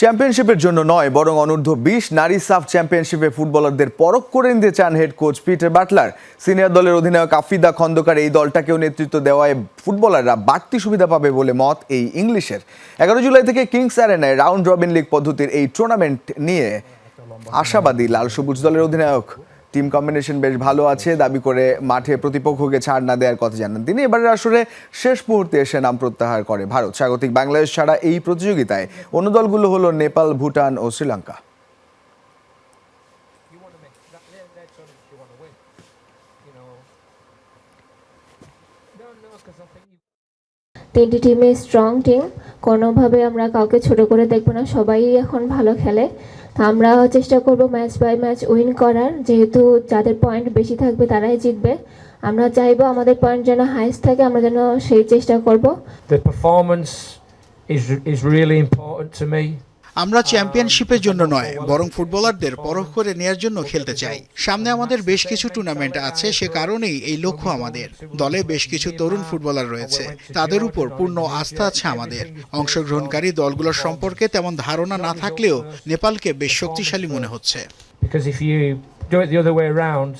চ্যাম্পিয়নশিপের জন্য নয়, বরং অনূর্ধ্ব বিশ নারী সাফ চ্যাম্পিয়নশিপে ফুটবলারদের পরখ করে নিতে চান head coach Peter Butler senior দলের অধিনায়ক আফিদা খন্দকার এই দলটাকেও নেতৃত্ব দেওয়ায় ফুটবলাররা বাড়তি সুবিধা পাবে বলে মত এই ইংলিশের। এগারো জুলাই থেকে কিংস অ্যারেনায় রাউন্ড রবিন লিগ পদ্ধতির এই টুর্নামেন্ট নিয়ে আশাবাদী লাল সবুজ দলের অধিনায়ক। টিম কম্বিনেশন বেশ ভালো আছে, দাবি করে মাঠে প্রতিপক্ষকে ছাড় না দেওয়ার কথা জানান তিনি। এবারের আসরে শেষ মুহূর্তে এসে নাম প্রত্যাহার করে ভারত। স্বাগতিক বাংলাদেশ ছাড়া এই প্রতিযোগিতায় অন্য দলগুলো হলো নেপাল, ভুটান ও শ্রীলঙ্কা. তিনটি টিমে স্ট্রং টিম কোনোভাবে আমরা কাউকে ছোট করে দেখব না, সবাই এখন ভালো খেলে। আমরা চেষ্টা করব ম্যাচ বাই ম্যাচ উইন করার। যেহেতু যাদের পয়েন্ট বেশি থাকবে তারাই জিতবে। আমরা চাইব আমাদের পয়েন্ট যেন হাইস্ট থাকে, আমরা যেন সেই চেষ্টা করব। The performance is is really important. আমরা চ্যাম্পিয়নশিপের জন্য নয় বরং ফুটবলারদের পরখ করে নেয়ার জন্য খেলতে চাই। সামনে আমাদের বেশ কিছু টুর্নামেন্ট আছে সে কারণেই এই লক্ষ্য আমাদের। দলে বেশ কিছু তরুণ ফুটবলার রয়েছে তাদের উপর পূর্ণ আস্থা আছে আমাদের। অংশগ্রহণকারী দলগুলোর সম্পর্কে তেমন ধারণা না থাকলেও নেপালকে বেশ শক্তিশালী মনে হচ্ছে। Because if you do it the other way around,